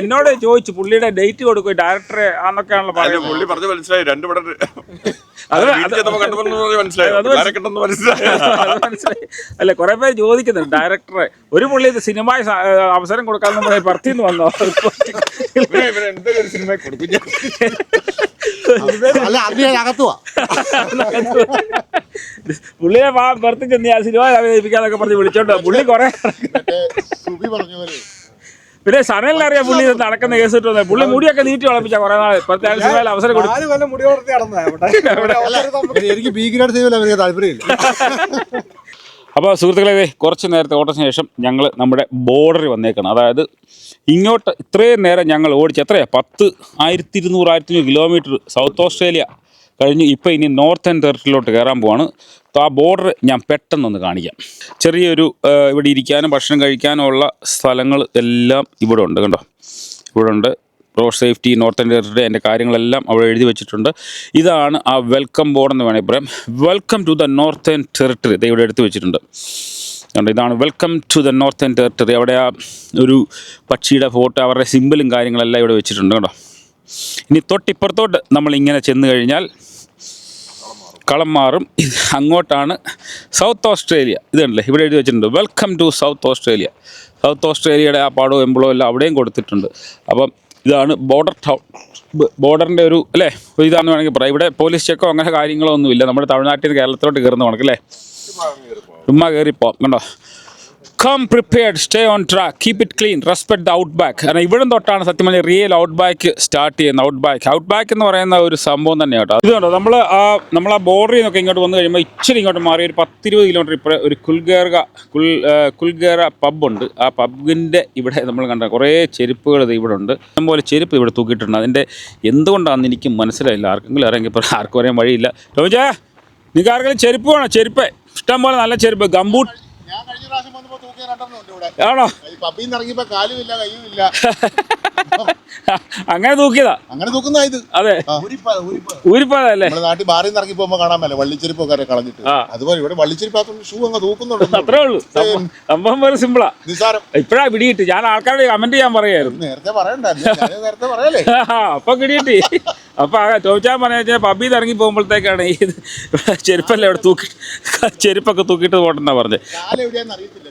എന്നോട് ചോദിച്ചു പുള്ളിയുടെ ഡേറ്റ് കൊടുക്കും ഡയറക്ടറെ ആണെന്നൊക്കെയാണല്ലോ പറയുന്നത്. പുള്ളി പറഞ്ഞു മനസ്സിലായി രണ്ടു പടം അത് വീട്ടിൽ ചെന്നപ്പോ കണ്ടപ്പോൾ മനസ്സിലായി. അത് മനസ്സിലായി. <laughs> അത് മനസ്സിലായി. അല്ല കുറെ പേര് ചോദിക്കുന്നുണ്ട് ഡയറക്ടറെ ഒരു പുള്ളി ഇത് സിനിമ അവസരം കൊടുക്കാന്ന് പറഞ്ഞ പറത്തിന്ന് വന്നോ? ഇവനെ- ഇവനെ എന്തൊരു ഒരു സിനിമ കൊടുക്കും? ഞാൻ. <laughs> അല്ല അത് ഞാൻ അകത്തുവാ പുള്ളിയെ പുറത്ത് ചെന്ന് ആ സിനിമ അവതരിപ്പിക്കാന്നൊക്കെ പറഞ്ഞ് വിളിച്ചോണ്ടോ പുള്ളി കുറെ പിന്നെ സനലിനെ അറിയാം പുള്ളി നടക്കുന്ന കേസ് ഇട്ട് വന്നത് പുള്ളി മുടിയൊക്കെ നീട്ടി വളപ്പിച്ച കുറെ നാൾ ഇപ്പോഴത്തെ സിനിമയിൽ അവസരം കൊടുത്തു <laughs> എനിക്ക് താല്പര്യമില്ല. അപ്പോൾ സുഹൃത്തുക്കളെ കുറച്ച് നേരത്തെ ഓട്ടത്തിന് ശേഷം ഞങ്ങൾ നമ്മുടെ ബോർഡറിൽ വന്നേക്കണം. അതായത് ഇങ്ങോട്ട് ഇത്രയും നേരം ഞങ്ങൾ ഓടിച്ച് എത്രയാണ് പത്ത് ആയിരത്തി ഇരുന്നൂറ് ആയിരത്തി കിലോമീറ്റർ സൗത്ത് ഓസ്ട്രേലിയ കഴിഞ്ഞ് ഇപ്പോൾ ഇനി നോർത്തേൺ ടെറിട്ടറിയിലോട്ട് കയറാൻ പോവാണ്. അപ്പോൾ ആ ബോർഡർ ഞാൻ പെട്ടെന്നൊന്ന് കാണിക്കാം. ചെറിയൊരു ഇവിടെ ഇരിക്കാനും ഭക്ഷണം കഴിക്കാനുമുള്ള സ്ഥലങ്ങൾ എല്ലാം ഇവിടെ ഉണ്ട് കണ്ടോ? ഇവിടെ ഉണ്ട്. റോഡ് സേഫ്റ്റി നോർത്തേൺ ടെറിട്ടറി എന്റെ കാര്യങ്ങളെല്ലാം അവിടെ എഴുതി വെച്ചിട്ടുണ്ട്. ഇതാണ് ആ വെൽക്കം ബോർഡ് എന്ന് വേണമെങ്കിൽ പറയാം. Welcome to the Northern Territory ഇത് ഇവിടെ എടുത്ത് വെച്ചിട്ടുണ്ട്. കണ്ടോ? ഇതാണ് welcome to the Northern Territory അവിടെ ആ ഒരു പക്ഷിയുടെ ഫോട്ടോ അവരുടെ സിമ്പിളും കാര്യങ്ങളെല്ലാം ഇവിടെ വെച്ചിട്ടുണ്ട് കേട്ടോ ഇനി തൊട്ടിപ്പുറത്തോട്ട് നമ്മൾ ഇങ്ങനെ ചെന്ന് കഴിഞ്ഞാൽ കളം മാറും. ഇത് അങ്ങോട്ടാണ് സൗത്ത് ഓസ്ട്രേലിയ. ഇതുണ്ടല്ലേ ഇവിടെ എഴുതി വെച്ചിട്ടുണ്ട്. Welcome to South Australia South ഓസ്ട്രേലിയയുടെ ആ പാടവും എമ്പളവും എല്ലാം അവിടെയും കൊടുത്തിട്ടുണ്ട്. അപ്പം ഇതാണ് ബോർഡർ ടൗൺ ബോർഡറിന്റെ ഒരു അല്ലേ? ഒരു ഇതാണെന്ന് വേണമെങ്കിൽ പറയാം. ഇവിടെ പോലീസ് ചെക്കോ അങ്ങനെ കാര്യങ്ങളോ ഒന്നുമില്ല. നമ്മുടെ തമിഴ്നാട്ടിൽ നിന്ന് കേരളത്തിലോട്ട് കയറുന്ന കണക്കല്ലേ ചുമ്മാ കയറിപ്പോ കണ്ടോ? Come prepared stay on track keep it clean respect the outback കാരണം ഇവിടം തൊട്ടാണ് സത്യം പറഞ്ഞാൽ റിയൽ ഔട്ട് ബാക്ക് സ്റ്റാർട്ട് ചെയ്യുന്നത്. ഔട്ട് ബാക്ക് ഔട്ട് ബാക്ക് എന്ന് പറയുന്ന ഒരു സംഭവം തന്നെ കേട്ടോ. ഇത് കണ്ടോ? നമ്മൾ ആ നമ്മൾ ആ ബോർഡറിൽ നിന്നൊക്കെ ഇങ്ങോട്ട് വന്നു കഴിയുമ്പോൾ ഇച്ചിരി ഇങ്ങോട്ട് മാറി ഒരു പത്തിരുപത് കിലോമീറ്റർ ഇപ്പോൾ ഒരു കുൽഗേർഗ കുൽ കുൽഗേറ പബ്ബുണ്ട് ആ പബ്ബിന്റെ ഇവിടെ നമ്മൾ കണ്ട കുറേ ചെരുപ്പുകൾ ഇത് ഇവിടെ ഉണ്ട്. അതുപോലെ ചെരുപ്പ് ഇവിടെ തൂക്കിയിട്ടുണ്ട്. അതിന്റെ എന്തുകൊണ്ടാണെന്ന് എനിക്ക് മനസ്സിലായില്ല. ആർക്കെങ്കിലും അറിയാമെങ്കിൽ ഇപ്പോൾ ആർക്കും അറിയാൻ വഴിയില്ല. ടോമിച്ചാ നിങ്ങൾക്ക് ആർക്കെങ്കിലും ചെരുപ്പ് വേണോ? ചെരുപ്പ്. ഇഷ്ടംപോലെ നല്ല ചെരുപ്പ്. ഗംബൂട്ട് ഇല്ല <laughs> അങ്ങനെ തൂക്കിയതാ? അങ്ങനെ തൂക്കുന്ന ഇത്. അതെ. ഊരിപ്പാത അല്ലേ നാട്ടിൽ ബാറിൽ നിന്ന് ഇറങ്ങി പോകുമ്പോ കാണാൻ മേലെ വള്ളിച്ചെരിപ്പൊക്കെ കളഞ്ഞിട്ട്. അതുപോലെ ഇവിടെ വള്ളിച്ചെരിപ്പാത്ത ഷൂ അങ്ങ് തൂക്കുന്നുണ്ട്. അത്രേ ഉള്ളൂ. സംഭവം- വേറെ സിമ്പിളാ. നിസാരം ഇപ്പഴാ പിടിയിട്ട് ഞാൻ ആൾക്കാരുടെ കമന്റ് ചെയ്യാൻ പറയായിരുന്നു. നേരത്തെ പറയണ്ടേ ഞാൻ നേരത്തെ പറയല്ലേ? <laughs> അപ്പൊ കിടിയിട്ടി അപ്പൊ ചോദിച്ചാൽ പറഞ്ഞാൽ പബ്ബിൽ നിന്ന് ഇറങ്ങി പോകുമ്പോഴത്തേക്കാണ് ഈ ചെരുപ്പല്ലേ അവിടെ തൂക്കി ചെരുപ്പൊക്കെ തൂക്കിയിട്ട് പോട്ടെന്നാ പറഞ്ഞത്.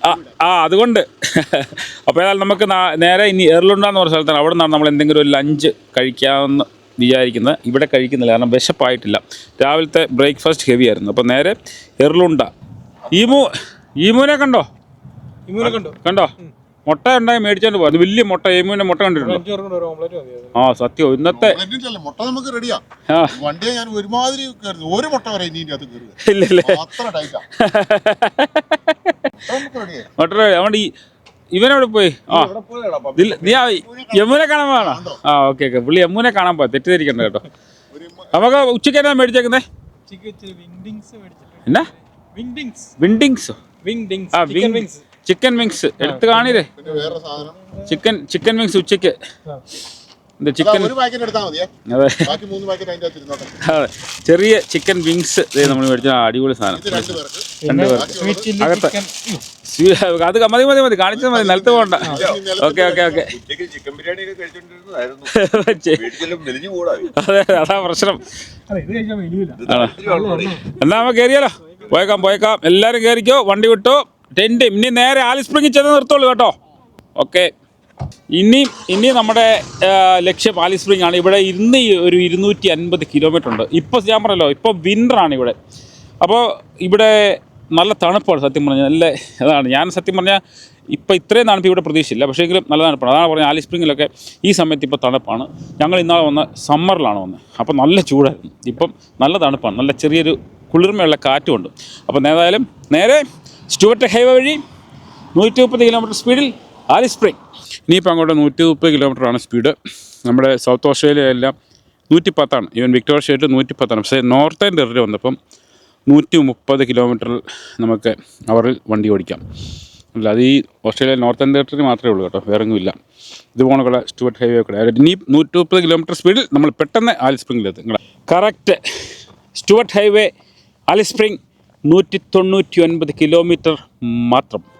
ആ ആ അതുകൊണ്ട്. <laughs> അപ്പോൾ ഏതായാലും നമുക്ക് നേരെ ഇനി എർലുണ്ടാന്ന് പറഞ്ഞ സ്ഥലത്താണ്. അവിടെ നിന്നാണ് നമ്മൾ എന്തെങ്കിലും ഒരു ലഞ്ച് കഴിക്കാമെന്ന് വിചാരിക്കുന്നത്. ഇവിടെ കഴിക്കുന്നില്ല കാരണം വിശപ്പായിട്ടില്ല. രാവിലത്തെ ബ്രേക്ക്ഫാസ്റ്റ് ഹെവി ആയിരുന്നു. അപ്പോൾ നേരെ എറിലുണ്ട ഈമു ഈമുവിനെ കണ്ടോ? ഇമ്മൂനെ കണ്ടോ? കണ്ടോ? മുട്ട ഉണ്ടായി മേടിച്ചോണ്ട് പോകും വലിയ മുട്ട ഈമുവിന്റെ മുട്ട കണ്ടിട്ടുണ്ടോ? ആ സത്യം. ഇന്നത്തെ മുട്ട നമുക്ക് റെഡിയാ വണ്ടിയെ ഞാൻ ഒരുമാതിരി ഒരു മുട്ട വരെ മുട്ട അതുകൊണ്ട് ഈ ഇവനവിടെ പോയി. ആ. നീ ആ യമുനെ കാണാൻ പോകണോ ആ ഓക്കെ ഓക്കെ. പുള്ളി യമുനെ കാണാൻ പോയി തെറ്റിദ്ധരിക്കണ്ട കേട്ടോ. നമുക്ക് ഉച്ചയ്ക്ക് എന്നാ മേടിച്ചേക്കുന്നേ? എന്നാ? വിൻഡിങ്സ് വിൻഡിങ്സ് വിങ്ഡിങ്സ് ആ വിങ്സ് ചിക്കൻ വിങ്സ് എടുത്ത് കാണില്ലേ പിന്നെ വേറെ സാധനം. ചിക്കൻ ചിക്കൻ വിങ്സ് ഉച്ചയ്ക്ക്. അതാ, ചിക്കൻ ഒരു പാക്കറ്റ് എടുത്താൽ മതിയേ. അതെ. ബാക്കി മൂന്ന് പാക്കറ്റ് അതിന്റെ അകത്ത് ഇരുന്നോട്ടെ. അതെ ചെറിയ ചിക്കൻ വിങ്സ് നമ്മൾ മേടിച്ച അടിപൊളി സാധനം. അകത്ത്. അത് മതി മതി മതി. കാണിച്ചത് മതി. നിലത്ത് പോകണ്ട ഓക്കെ ഓക്കെ ഓക്കെ. അതെ അതാ പ്രശ്നം. എന്നാ നമ്മ കയറിയാലോ പോയേക്കാം പോയേക്കാം. എല്ലാരും കയറിക്കോ വണ്ടി വിട്ടോ. ടെന്റ് ഇനി നേരെ ആലിസ് സ്പ്രിങ്ങിൽ ചെന്ന് നിർത്തുള്ളൂ കേട്ടോ. ഓക്കെ. ഇനി ഇനി നമ്മുടെ ലക്ഷ്യം ആലിസ് സ്പ്രിംഗ് ആണ്. ഇവിടെ ഇന്ന് ഒരു ഇരുന്നൂറ്റി അൻപത് കിലോമീറ്റർ ഉണ്ട്. ഇപ്പോൾ ഞാൻ പറഞ്ഞല്ലോ ഇപ്പോൾ വിന്ററാണ് ഇവിടെ. അപ്പോൾ ഇവിടെ നല്ല തണുപ്പാണ് സത്യം പറഞ്ഞാൽ നല്ല അതാണ്. ഞാൻ സത്യം പറഞ്ഞാൽ ഇപ്പോൾ ഇത്രയും തണുപ്പ് ഇവിടെ പ്രതീക്ഷയില്ല പക്ഷേ എങ്കിലും നല്ല തണുപ്പാണ്. അതാണ് പറഞ്ഞത് ആലി സ്പ്രിങ്ങിലൊക്കെ ഈ സമയത്ത് ഇപ്പോൾ തണുപ്പാണ്. ഞങ്ങൾ ഇന്നാൾ വന്ന സമ്മറിലാണ് വന്നത് അപ്പോൾ നല്ല ചൂടായിരുന്നു. ഇപ്പം നല്ല തണുപ്പാണ്. നല്ല ചെറിയൊരു കുളിർമയുള്ള കാറ്റുമുണ്ട്. അപ്പോൾ ഏതായാലും നേരെ സ്റ്റുവർട്ട് ഹൈവേ വഴി നൂറ്റി മുപ്പത് കിലോമീറ്റർ സ്പീഡിൽ ആലി സ്പ്രിംഗ് ഇനിയിപ്പോൾ അങ്ങോട്ട് നൂറ്റി മുപ്പത് കിലോമീറ്ററാണ് സ്പീഡ് നമ്മുടെ സൗത്ത് ഓസ്ട്രേലിയ എല്ലാം നൂറ്റി പത്താണ് ഈവൻ വിക്ടോറിയ സ്റ്റേറ്റ് നൂറ്റി പത്താണ് പക്ഷേ നോർത്തേൺ ടെറിട്ടറി വന്നപ്പം നൂറ്റി മുപ്പത് കിലോമീറ്ററിൽ നമുക്ക് അവറിൽ വണ്ടി ഓടിക്കാം. അല്ല അത് ഈ ഓസ്ട്രേലിയ നോർത്തേൺ ടെറിട്ടറി മാത്രമേ ഉള്ളൂ കേട്ടോ. വേറെ ഇത് പോകണക്കുള്ള സ്റ്റുവർട്ട് ഹൈവേ കൂടെ ഇനി നൂറ്റി മുപ്പത് കിലോമീറ്റർ സ്പീഡിൽ നമ്മൾ പെട്ടെന്ന് Alice സ്പ്രിങ്ങിലെത്തും correct Stuart Highway Alice Spring നൂറ്റി തൊണ്ണൂറ്റി ഒൻപത് കിലോമീറ്റർ മാത്രം.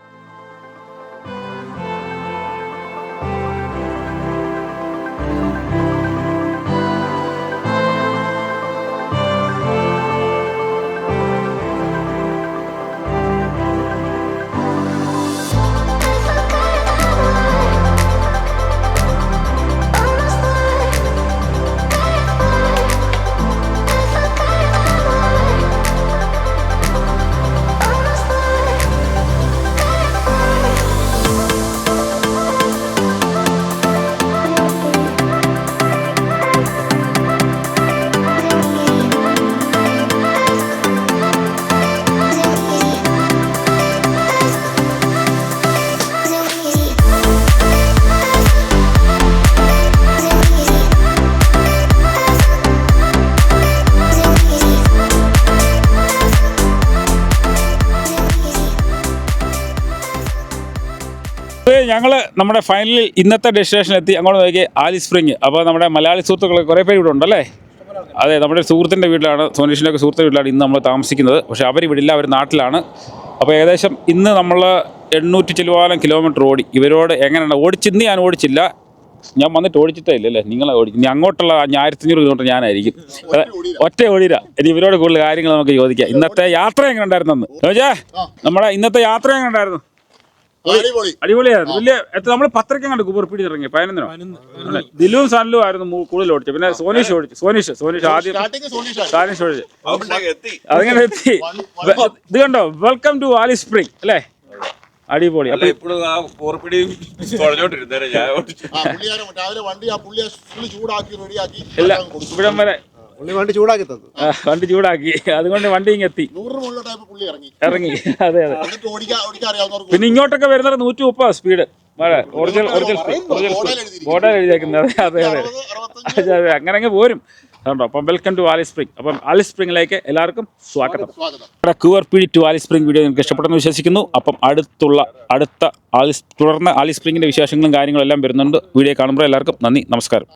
നമ്മുടെ ഫൈനലിൽ ഇന്നത്തെ ഡെസ്റ്റിനേഷൻ എത്തി. അങ്ങോട്ട് നോക്കി ആലി സ്പ്രിങ് അപ്പോൾ നമ്മുടെ മലയാളി സുഹൃത്തുക്കൾ കുറേ പേര് ഇവിടെ ഉണ്ടല്ലേ? അതെ നമ്മുടെ സുഹൃത്തിന്റെ വീട്ടിലാണ് സോനീഷിന്റെ ഒക്കെ സുഹൃത്തിന്റെ വീട്ടിലാണ് ഇന്ന് നമ്മൾ താമസിക്കുന്നത്. പക്ഷേ അവരിവിടില്ല അവർ നാട്ടിലാണ്. അപ്പോൾ ഏകദേശം ഇന്ന് നമ്മൾ എണ്ണൂറ്റി ചിലവാനം കിലോമീറ്റർ ഓടി. ഇവരോട് എങ്ങനെയാണ്? ഓടിച്ചിന്ന് ഞാൻ ഓടിച്ചില്ല. ഞാൻ വന്നിട്ട് ഓടിച്ചിട്ടേ ഇല്ലല്ലേ നിങ്ങളെ ഓടിക്കും. ഇനി അങ്ങോട്ടുള്ള ആ ആയിരത്തഞ്ഞൂറ് കിലോമീറ്റർ ഞാനായിരിക്കും. ഒറ്റ ഓടിയില്ല. ഇനി ഇവരോട് കൂടുതൽ കാര്യങ്ങൾ നമുക്ക് ചോദിക്കാം. ഇന്നത്തെ യാത്ര എങ്ങനെ ഉണ്ടായിരുന്നു ചോദിച്ചാ നമ്മുടെ ഇന്നത്തെ യാത്ര എങ്ങനെ ഉണ്ടായിരുന്നു അടിപൊളിയായിരുന്നു. വലിയ എത്ര നമ്മൾ പത്രയ്ക്ക് കണ്ട് കുബർപ്പിടി ഇറങ്ങി. പതിനൊന്നിനോ. ദിലുവും സനലും ആയിരുന്നു കൂടുതൽ ഓടിച്ചത്. പിന്നെ സോനീഷ് ഓടിച്ചു സോനീഷ് സോനീഷ് ആദ്യം സോനീഷ് ഓടിച്ചു അതിങ്ങനെ എത്തി. ഇത് കണ്ടോ? വെൽക്കം ടു വാലി സ്പ്രിംഗ് അല്ലേ? അടിപൊളി. അല്ല അപ്പൊ ഇപ്പോഴും ആ പോർപ്പിടിയും തുഴഞ്ഞോണ്ടിരുന്നേരെ ഞാൻ ആ പുള്ളിയാരം രാവിലെ വണ്ടി ആ പുള്ളിയെ ഫുള്ള് ചൂടാക്കി റെഡിയാക്കി ഇല്ല. ഇവിടം വരെ പുള്ളി വണ്ടി ചൂടാക്കി തന്നു. വണ്ടി ചൂടാക്കി. അതുകൊണ്ട് വണ്ടി ഇങ്ങെത്തി. ഇറങ്ങി. ഇറങ്ങി. അതെ അതെ. പിന്നെ ഇങ്ങോട്ടൊക്കെ വരുന്നത് നൂറ്റി മുപ്പത് speed original original speed original speed ബോർഡിൽ എഴുതിയേക്കുന്നത്. അതെ അതെ അതെ. അതെ അതെ. അങ്ങനെ അങ്ങ് പോരും. കണ്ടോ? അപ്പം വെൽക്കം ടു ആലി സ്പ്രിംഗ് അപ്പം ആലി സ്പ്രിംഗിലേക്ക് എല്ലാവർക്കും സ്വാഗതം. സ്വാഗതം. R P to Alice Spring video നിങ്ങൾക്ക് ഇഷ്ടപ്പെട്ടെന്ന് വിശ്വസിക്കുന്നു. അപ്പം അടുത്തുള്ള അടുത്ത ആലി തുടർന്ന് ആലി സ്പ്രിംഗിന്റെ വിശേഷങ്ങളും കാര്യങ്ങളും എല്ലാം വരുന്നുണ്ട്. വീഡിയോ കാണുമ്പോൾ എല്ലാവർക്കും നന്ദി നമസ്കാരം.